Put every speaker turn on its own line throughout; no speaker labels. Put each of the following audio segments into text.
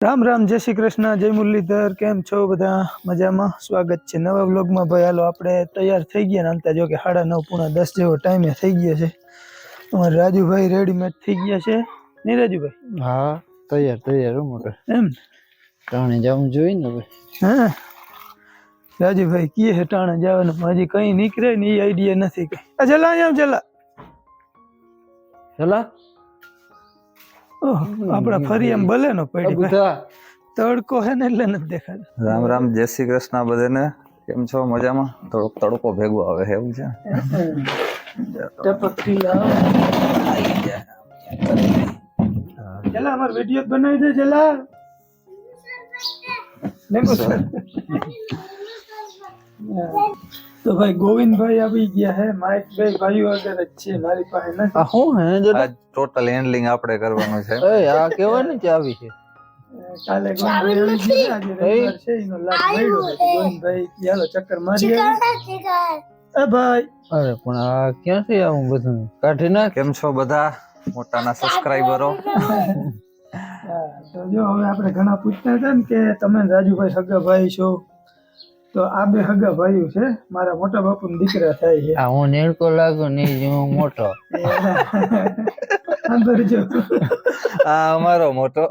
રામ રામ જય શ્રી કૃષ્ણ જય મુરલીધર કેમ છો બધા? મજામાં? સ્વાગત છે નવા બ્લોગમાં ભાઈ હાલો આપણે તૈયાર થઈ ગયા ને આમતા જો કે સાડા નવ પૂણા દસ જેવો ટાઈમે થઈ ગયા છે. અમારે રાજુભાઈ રેડીમેડ થઈ ગયા છે. નહીં રાજુભાઈ?
હા તૈયાર તૈયાર હું મોટર
એમ?
ટાણે જવું જોઈએ ને ભાઈ.
હા. રાજુભાઈ કીએ છે ટાણે જવાનું હજી કઈ નીકળે ને એ આઈડિયા નથી કઈ ચલા અહીંયા ચલા
ચલા
ઓહ, આપણા ફરી એમ ભલે નો પડી તડકો હે ને એટલે નથી દેખાતો.
રામ રામ જય શ્રી કૃષ્ણ બધાને. કેમ છો? મજામાં? થોડોક તડકો ભેગો આવે છે? એવું છે
ચલા અમાર વિડિયો બનાવી દે ચલા લેંગો સર. તો ભાઈ ગોવિંદભાઈ આવી ગયા હે માઇક ભાઈ ભાઈઓ આગળ જ છે મારી પાસે નથી.
આ શું હે જો
ટોટલ હેન્ડલિંગ આપણે કરવાનું છે.
એ આ કેવાની ચાવી છે.
કાલે ગોવિંદભાઈ આવી ગયા આજે રવિવાર છે એનો લાભ મળ્યો છે. ગોવિંદભાઈ હાલો ચક્કર મારી એ ભાઈ.
અરે પણ આ ક્યાંથી આવું બધું? કાઢી ના
કેમ છો બધા? મોટાના સબસ્ક્રાઇબરો
તો જો હવે આપણે ઘણા પૂછતા હતા ને કે તમે રાજુભાઈ સગા ભાઈ છો? તો આ બે હગા ભાઈઓ છે મારા મોટા બાપુ દીકરા થાય છે.
હું નેણકો લાગુ ને હું મોટો.
અંદર જો.
આ અમારો મોટો.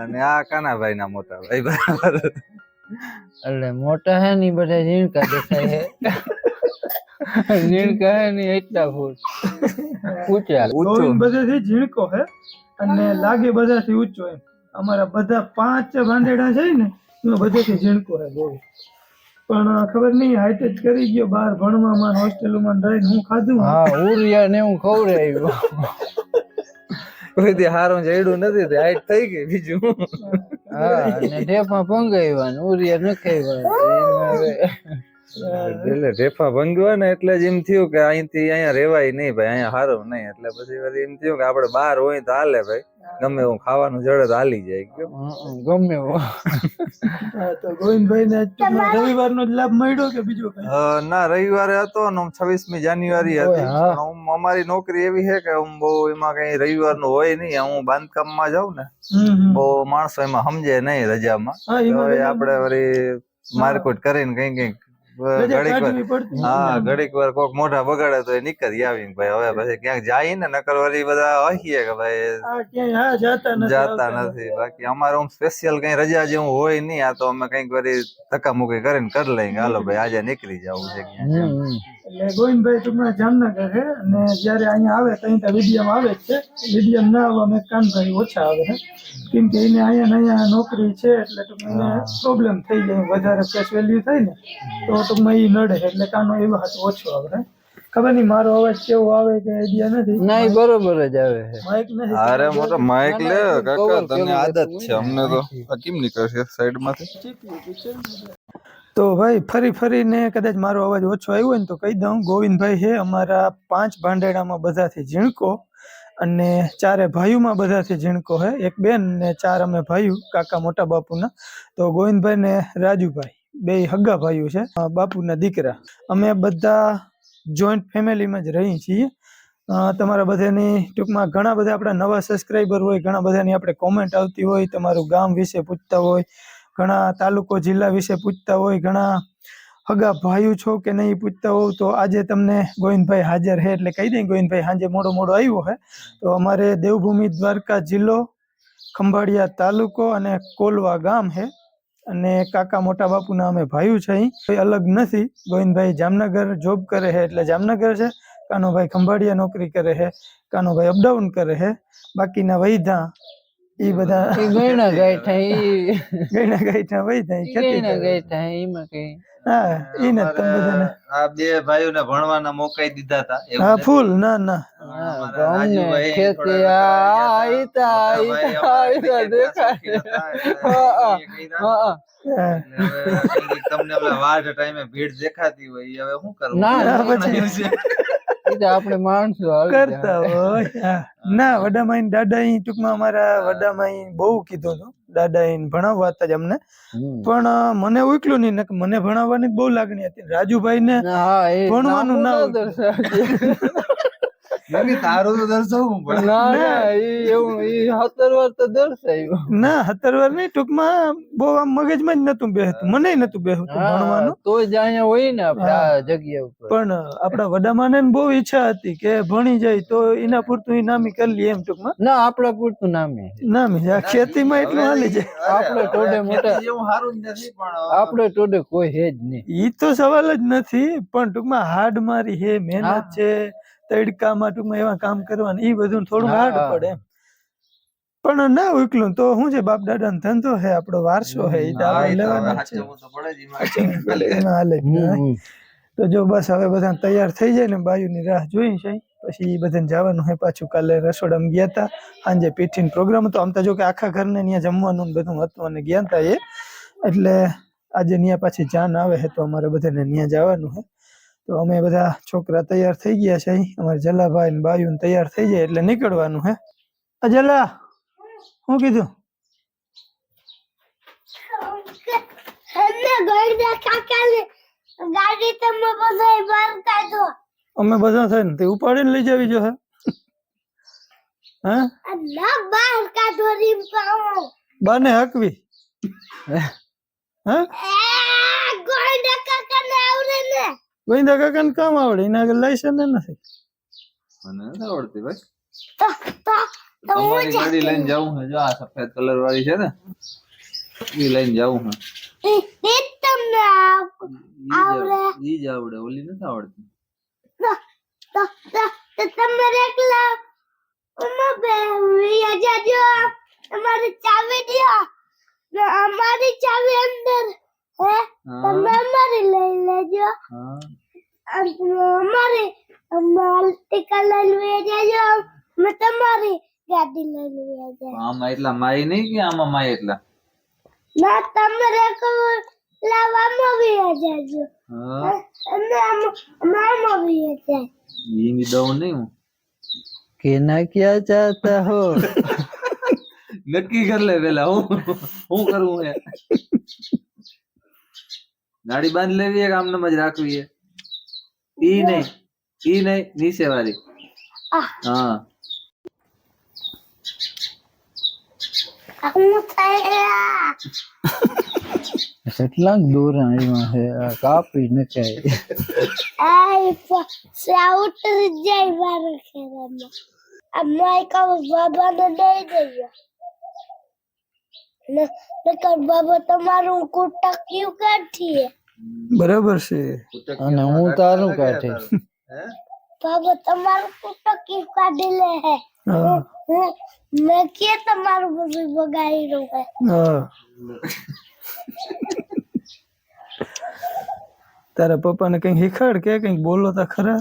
અને આ કાનાભાઈ ના મોટા ભાઈ બરાબર.
એટલે મોટા હે ની બધા ઝીણકા દેખાય હે ઝીણકા હે ની એટલા ફૂટ
ઊંચા.
ઊંચું. બધાથી ઝીણકો હે અને લાગે બધાથી ઊંચો એમ. અમારા બધા પાંચ ભાંડેડા છે ને બધાથી ઝીણકો રહે બહુ. પણ ખબર નહીં હાઈટ જ કરી ગયો બહાર ભણવામાં હોસ્ટેલમાં રહીને હું ખાધું?
હા ઉરિયા ને હું ખવડાવ્યું
કોઈ દી હારું જડ્યું નથી તે હાઈટ થઈ ગઈ બીજું.
હા અને ઢેફા ભંગાવ્યા ને ઉરિયા ન હવે
એટલે રેફા ભંગ્યો ને એટલે જ એમ થયું કે અહીંથી અહીંયા રેવાય નહીં ભાઈ અહીંયા હારું નહીં. એટલે પછી પછી એમ થયું કે આપણે બહાર હોય તો હાલે ભાઈ. ગમે એવું ખાવાનું જડે તો હાલી જાય.
ગમે.
તો ગોવિંદભાઈ ને રવિવાર નો લાભ મળ્યો કે બીજો
ના રવિવારે હતો ને છવ્વીસમી જાન્યુઆરી હતી.
હું.
અમારી નોકરી એવી છે કે હું બહુ એમાં કઈ રવિવારનું હોય નહીં. હું બાંધકામમાં જાઉં ને. બહુ માણસો એમાં સમજે નહીં રજામાં.
હા,
હવે આપણે વળી મારકુટ કરીને કઈ કંઈક
રજા
ઘડીક વાર હા ઘડીક વાર કોક મોઢા બગાડે તો એ નીકળી આવીને ભાઈ. હવે પછી ક્યાંક જાય ને નકર વળી બધા હસીએ કે ભાઈ
જાતા નથી
બાકી અમારે આમ સ્પેશિયલ કઈ રજા જેવું હોય નહીં. આ તો અમે કંઈક વળી ધક્કા મૂકી કરીને કરી લઈએ. હાલો ભાઈ આજે નીકળી જવું છે ક્યાંક
એટલે ગોવિંદભાઈ ટૂંકમાં જામનગર છે અને જ્યારે અહીંયા આવે ત્યાં તો વિડીયમ આવે જ છે. વિડીયમ ના આવવા કાનભાઈ ઓછા આવે છે. કેમ કે એને અહીંયા ને અહીંયા નોકરી છે એટલે ટૂંકમાં પ્રોબ્લેમ થઈ જાય વધારે કેશ વેલ્યુ થાય ને તો ટૂંકમાં એ નડે એટલે કાનો એવા હાથ ઓછો આવે છે. ખબર નહીં મારો અવાજ કેવો આવે કે આઈડિયા નથી?
નહીં બરોબર જ આવે છે.
માઇક નથી?
અરે મોટો માઇક લે કાકા તને આદત છે અમને તો. આ કેમ નીકળશે સાઈડમાંથી?
તો ભાઈ, ફરી ફરીને કદાચ મારો અવાજ ઓછો આવ્યો હોય ને તો કહી દઉં, ગોવિંદભાઈ છે, અમારા પાંચ ભાંડેડામાં બધાથી ઝીણકો અને ચારે ભાઈઓમાં બધાથી ઝીણકો છે, એક બેન ને ચાર અમે ભાઈઓ, કાકા મોટા બાપુના. તો ગોવિંદભાઈ ને રાજુભાઈ, બે હગા ભાઈઓ છે બાપુના દીકરા. અમે બધા જોઈન્ટ ફેમિલીમાં જ રહી છીએ. તમારા બધાની ટૂંકમાં ઘણા બધા આપણા નવા સબસ્ક્રાઈબર હોય, ઘણા બધાની આપણે કોમેન્ટ આવતી હોય, તમારું ગામ વિશે પૂછતા હોય ઘણા તાલુકો જિલ્લા વિશે પૂછતા હોય, ઘણા હગા ભાઈઓ છો કે નહીં પૂછતા હોવ તો આજે તમને ગોવિંદભાઈ હાજર છે એટલે કહી દઈએ ગોવિંદભાઈ, સાંજે મોડો મોડો આવ્યો છે તો અમારે દેવભૂમિ દ્વારકા જિલ્લો, ખંભાળિયા તાલુકો અને કોલવા ગામ છે અને કાકા મોટા બાપુના અમે ભાઈઓ છે અહીં. કોઈ અલગ નથી. ગોવિંદભાઈ જામનગર જોબ કરે છે એટલે જામનગર છે. કાનોભાઈ ખંભાળિયા નોકરી કરે છે કાનોભાઈ અપડાઉન કરે છે બાકીના વૈધા એ બધા
ગયણા ગાયઠા એ
ગયણા ગાયઠા વઈ થાય
ગયણા ગાયઠા એમાં કઈ.
હા ઈને તમે બધાને.
આ બે ભાઈઓને ભણવાના મોકાઈ દીધા હતા
હા ફૂલ ના ના.
ખેતી આઈતા આઈતા
ભાઈ
દેખાય. હા,
તમને વાઢ ટાઈમે ભીડ દેખાતી હોય હવે શું કરવું
ના,
ના, પછી-
તો આપણે માણસો
કરતા. હોય. ના વડામાઈ દાદા ટૂંકમાં અમારા વડામાઈ બહુ કીધું હતું. દાદા ભણાવવા હતા જ અમને. પણ મને ઉકલું નહીં મને ભણાવવાની બહુ લાગણી હતી. રાજુભાઈ ને ભણવાનું ના
મમ્મી તારું તો
ના ના ઈ એવું ઈ સત્તર વાર તો દર્શાવ્યું
ના સત્તર વાર નહીં ટૂંકમાં બહુ આમ મગજમાં જ નતું બેહતું મને નતું બેહતું ભણવાનું.
તો જ અહીંયા હોય ને આપણે આ જગ્યા ઉપર.
પણ આપણા વડામાને ને બહુ ઈચ્છા હતી કે ભણી જાય તો એના પૂરતું એ નામી કરી લઈએ એમ ટૂંકમાં.
ના આપણા પૂરતું નામી.
નામી આ ખેતીમાં એટલું હાલી જાય.
આપણે ટોડે મોટા
એવું સારું જ નથી પણ
આપણે ટોડે કોઈ હે જ નહીં.
ઈ તો સવાલ જ નથી પણ ટૂંકમાં હાર્ડ મારી હે મહેનત છે તડકામાં ટૂંકમાં એવા કામ કરવાનું એ બધું થોડું હાર્ડ પડે એમ. પણ ના ઉકલું તો શું છે બાપ દાદા ધંધો હે આપણો વારસો હે તો
હા,
જ બસ હવે બધા તૈયાર થઈ જાય ને બાયુની રાહ જોઈ છે પછી બધાને જવાનું હે પાછું કાલે રસોડામાં ગયા હતા સાંજે પીઠીન પ્રોગ્રામ હતો. આમ તો જો કે આખા ઘરને ત્યાં જમવાનું ને બધું હતું અને ગયા તા એ. એટલે આજે ત્યાં પાછી જાન આવે છે તો અમારે બધાને ત્યાં જવાનું છે તો અમે બધા છોકરા તૈયાર થઈ ગયા છે અમારે જલાભાઈ ને બાયુ ને તૈયાર થઈ જાય એટલે નીકળવાનું હે. અજલા જલા શું કીધું? અમે બધા થઈને તે ઉપાડીને લઈ જવી જો હે.
ના
બાને હકવી. હા?
એ ગોળના કાકાને આવડે ને.
ગોવિંદા કાકાને કામ આવડે એના આગળ લાયસન્સ નથી.
મને નથી આવડતી ભાઈ.
હું
તમારી ગાડી લઈને જાવું છે જો આ સફેદ કલર વાળી છે ને એ લઈને જાવું છે
ઈ ઈ તમને આવ- આવડે.
ઈ જ આવડે ઓલી નથી આવડતી.
તમે એકલા ઉમા બે વિયા જાજો અમારી ચાવી દ્યો. અમારી ચાવી અંદર હે તમે અમારી લઈ લેજો અમારી કલર લઈ જાજો મેં તમારી ગાડી લઈ જાય
આમાં એટલા માય નહીં કે આમાં માય એટલા
ના તમારે રેકો લાવવામાં વિયા જાજો અને મામા વિયા જાય
ઈની દઉં નહીં હું
કેના ક્યાં ચાહતા હો
નક્કી કર લે પેલા, હું હું કરવું હે ગાડી બાંધ લેવી એક આમ જ રાખવી હે ઈ નહીં ઈ નહીં નીચે વાળી
આ
હા
હું થયા
કેટલાક દોરા આવ્યા છે આ કાપી નખાય
Ai, pô, se a outra dia vai querendo. A mãe com o babá não dei ને નકર બાબા તમારું કુટા ક્યુ કાઢીએ
બરાબર છે
અને હું તારું કાઢે
બાબા તમારું કુટા ક્યુ કાઢી લે હે
હા
હું મેં કે તમારું બધું બગાડી રહ્યું હે
હા તારા પપ્પાને કંઈક શીખવાડ કે કંઈક બોલો તા ખરા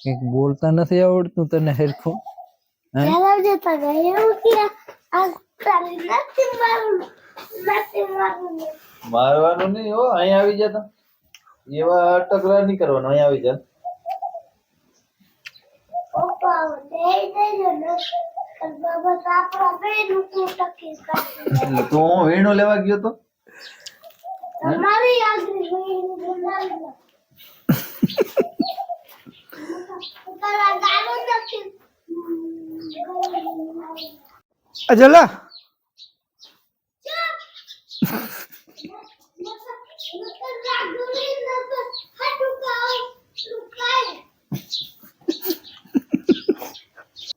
કંઈક બોલતા નથી આવડતું તને હરખું હે
ત્યારે જતા ગયા એવું કે આ તારી નથી મારું નથી મારું
મારવાનું નહીં હો અહીંયા આવી જતા એવા ટકરા નહીં કરવાનો અહીંયા આવી જા
તો
હું વેણો લેવા ગયો તો?
અજલા.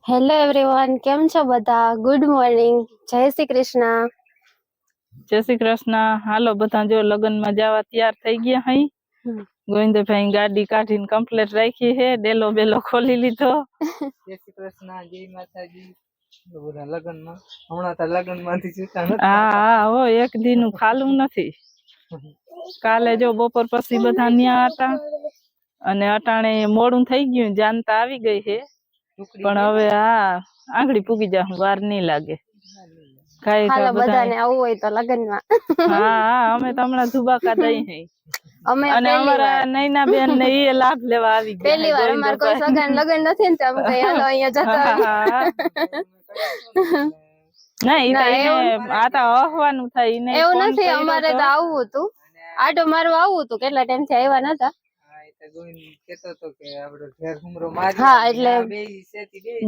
હેલો એવરીવન કેમ છો બધા? ગુડ મોર્નિંગ જય શ્રી કૃષ્ણ.
જય શ્રી કૃષ્ણ. હાલો બધા જો લગ્નમાં જવા તૈયાર થઈ ગયા હઈ. ગોવિંદભાઈ ગાડી કાઢીને કમ્પ્લેટ રાખી હે ડેલો બેલો ખોલી લીધો.
જય શ્રી કૃષ્ણ. જય માતાજી. બધા લગ્નમાં. હમણાં તો લગ્નમાંથી
હા હા હો એક દી નું ખાલું નથી. કાલે જો બપોર પછી બધા ન્યા હતા અને અટાણે મોડું થઈ ગયું જાનતા આવી ગઈ છે પણ હવે હા આંગળી પૂગી જા વાર નહીં લાગે. કઈ
બધાને. આવું હોય તો લગ્નમાં.
હા હા અમે તો હમણાં ધુબાકા દઈ હે.
અમે
અને અમારા નૈના બેન ને એ લાભ લેવા આવી ગયા
પહેલી વાર અમાર કોઈ સગાન લગ્ન નથી ને તો અમે કઈ હાલો અહીંયા જતા
ના એ તો આ તો અહવાનું થાય ઈને
એવું નથી અમારે
તો.
તો આવવું હતું. આટો મારવા આવવું હતું કેટલા ટાઈમથી આવ્યા નતા. હા, એટલે-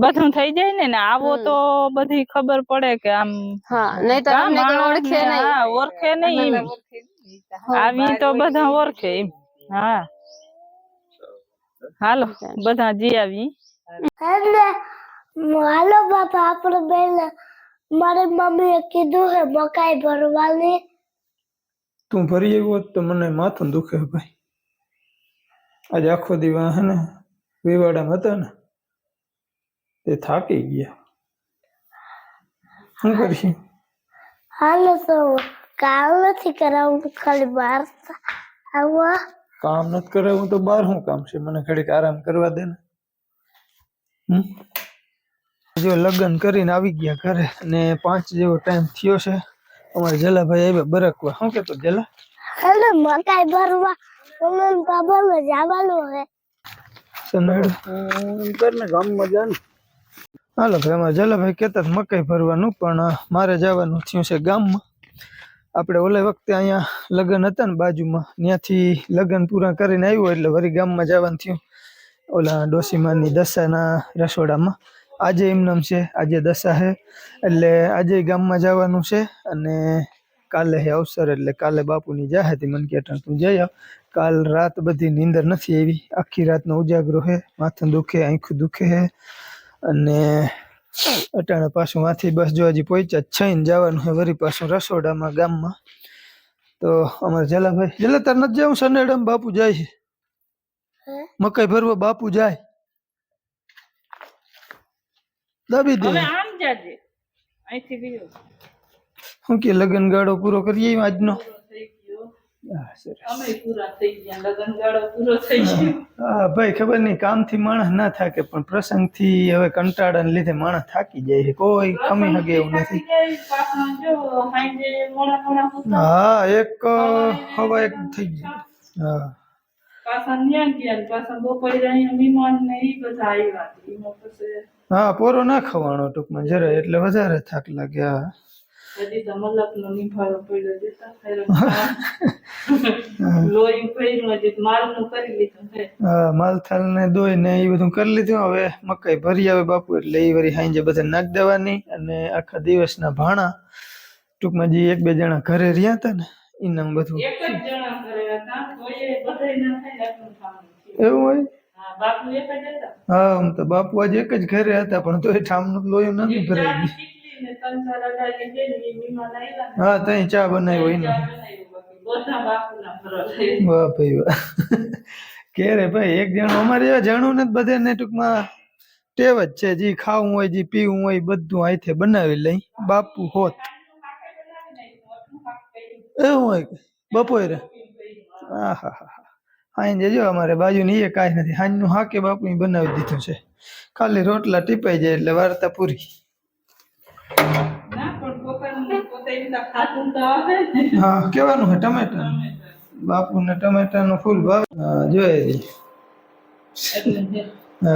બધું થઈ જાય ને ને આવો તો બધી ખબર પડે કે આમ
હા નહીં તો અમને ઓળખે નહીં.
ઓળખે નહીં એમ.
ઓળખે નહીં. ઈ તો હા,
આવી તો બધા ઓળખે એમ. હા. હાલો બધા જી આવી.
હાલો બાપા આપણે બેન મારી મમ્મીએ કીધું હે મકાઈ ભરવાની.
તું ભરી આવ્યો હોત તો મને માથું દુખે ભાઈ. આજે આખો દીવા હે ને વિવાડામાં હતા ને તે થાકી ગયા. શું કરીશું
હાલો તો કામ નથી કરાવવું ખાલી બહાર આવવા
કામ નથી કરાવવું તો બહાર શું કામ છે? મને ઘડીક આરામ કરવા દે ને? જો લગ્ન કરીને આવી ગયા ઘરે અને પાંચ જેવો ટાઈમ થયો છે. અમારે જલાભાઈ આવ્યા બરકવા. શું કેતો જલા?
હેલો મકાઈ ભરવા. મમ્મી બાબાને જવાનું છે.
સનાડ કરને ગામમાં જા ને. હાલો ભાઈ અમારે જલાભાઈ કહેતા મકાઈ ભરવાનું પણ મારે જવાનું થયું છે ગામમાં. આપણે ઓલે વખતે અહીંયા લગ્ન હતા ને બાજુમાં. ત્યાંથી લગ્ન પૂરા કરીને આવ્યું એટલે વળી ગામમાં જવાનું થયું. ઓલા ડોસીમાની દશાના રસોડામાં. આજે એમનામ છે આજે દશા છે એટલે આજે ગામમાં જવાનું છે અને કાલે હે અવસર એટલે કાલે બાપુની જાહે તે મન કેટણ તું જઈ આવ. કાલ રાત બધી નીંદર નથી આવી આખી રાતનો ઉજાગરો હે માથું દુખે આંખું દુખે હે અને અટાણે પાછું માથી બસ જો હજી પહોંચ્યા છઈને જવાનું છે વરી પાછું રસોડામાં ગામમાં. તો અમારે જલાભાઈ જલા તાર નથી જવું સનેડમ બાપુ જાય છે. મકાઈ ભરવા બાપુ જાય. દાબી દે.
હવે આમ જાજે. અહીંથી ગયો
શું કે લગન ગાળો પૂરો કરીએ આજનો? હા, હા. ભાઈ ખબર નહીં કામથી માણસ ના થાકે પણ પ્રસંગથી હવે કંટાળાને લીધે માણસ થાકી જાય છે. કોઈ કમી હગે એવું નથી. હા એક હવા એક થઈ ગઈ. હા.
પાછા ન્યા ગયા પાછા બપોરે અહીંયા મહેમાન ને ઈ બધા આવ્યા એમાં પછી
હા પોરો ના ખવાનો ટૂંકમાં જરા એટલે વધારે થાક લાગ્યા
હજી હજી
માલથાલ ને દોઈ ને એ બધું કરી લીધું હવે મકાઈ ભરી આવે બાપુ એટલે એ વળી સાંજે બધા નાખ દેવાની અને આખા દિવસના ભાણા ટૂંકમાં જે એક બે જણા ઘરે રહ્યા હતા ને એના બધું. એવું હોય?
હા
આમ તો બાપુ આજે એક જ ઘરે હતા પણ તોય ઠામનું લોહી નથી ભરાઈ ગયું. હા તઈ ચા બનાવી હોય ને.
ચા બનાવ્યું બાકી બધા બાપુના ફરજ છે.
વાહ ભાઈ વાહ કે રે ભાઈ એક જણું અમારે એવા જાણું ને બધાને ટૂંકમાં ટેવ જ છે જે ખાવું હોય જે પીવું હોય બધું આઈથે બનાવી લઈ. બાપુ હોત. એવું હોય? બપોરે હા હા હા હાંજે જજો અમારે બાજુની એ કાંઈ નથી. હાંજનું હાકે બાપુ બનાવી દીધું છે. ખાલી રોટલા ટીપાઈ જાય એટલે વાર્તા પૂરી. હા કેવાનું છે ટમેટા બાપુને ટમેટાનો ફૂલ ભાવ. જોઈએ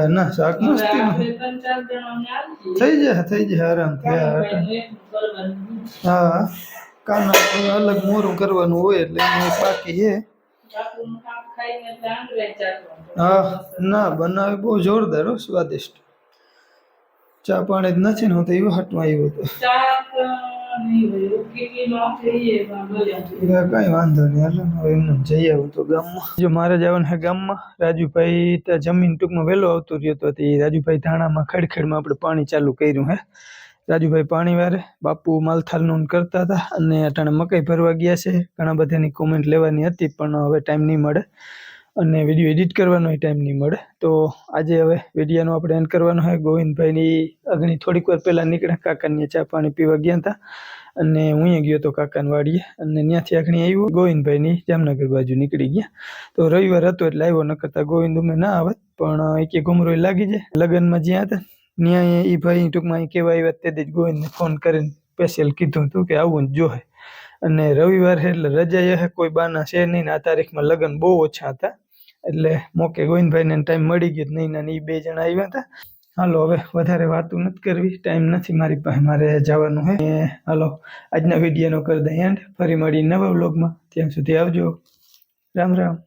ના શાક મસ્તી. થઈ જાય થઈ જાય આરામથી હા, હા. કાના અલગ મોરું કરવાનું હોય એટલે પાકી છે. ના બનાવે બહુ જોરદાર હો સ્વાદિષ્ટ. ચા પાણી જ નથી ને હું તો એવો હાટમાં આવ્યો હતો. કાંઈ વાંધો નહીં હાલો હવે એમને જઈ આવું તો ગામમાં. જો મારે જવાનું છે ગામમાં રાજુભાઈ ત્યાં જમીન ટૂંકમાં વહેલો આવતો રહ્યો તો તે રાજુભાઈ ધાણામાં ખેડખેડમાં આપણે પાણી ચાલુ કર્યું હે. રાજુભાઈ પાણીવારે બાપુ માલથાલનું નોન કરતા હતા અને અટાણે મકાઈ ભરવા ગયા છે. ઘણા બધાની કોમેન્ટ લેવાની હતી પણ હવે ટાઈમ નહીં મળે અને વીડિયો એડિટ કરવાનો ટાઈમ નહીં મળે. તો આજે હવે વિડીયાનો આપણે એન્ડ કરવાનો હોય ગોવિંદભાઈની અગણી થોડીક વાર પહેલાં નીકળ્યા કાકાની ચા પાણી પીવા ગયા હતા અને હું ગયો તો કાકાને વાડીએ અને ત્યાંથી આગળ આવ્યો. ગોવિંદભાઈની જામનગર બાજુ નીકળી ગયા. તો રવિવાર હતો એટલે આવ્યો ન કરતા ગોવિંદ અમે ના આવત, પણ એક ઘુમરો લાગી જાય. લગ્નમાં જ્યાં હતા ત્યાં એ ભાઈ ટૂંકમાં અહીં કહેવાય વાત તે જ ગોવિંદને ફોન કરીને સ્પેશિયલ કીધું હતું કે આવું ને જોહે અને રવિવાર છે એટલે રજા એ કોઈ બાના છે નહીં આ તારીખમાં લગ્ન બહુ ઓછા હતા. એટલે મોકે ગોવિંદભાઈને ટાઈમ મળી ગયો નહીં ને એ બે જણા આવ્યા હતા. હાલો, હવે વધારે વાતો નથી કરવી ટાઈમ નથી મારી પાસે, મારે જવાનું ને હાલો, આજના વિડીયોનો કરી દઈએ એન્ડ ફરી મળી નવા બ્લોગમાં ત્યાં સુધી આવજો. રામ રામ.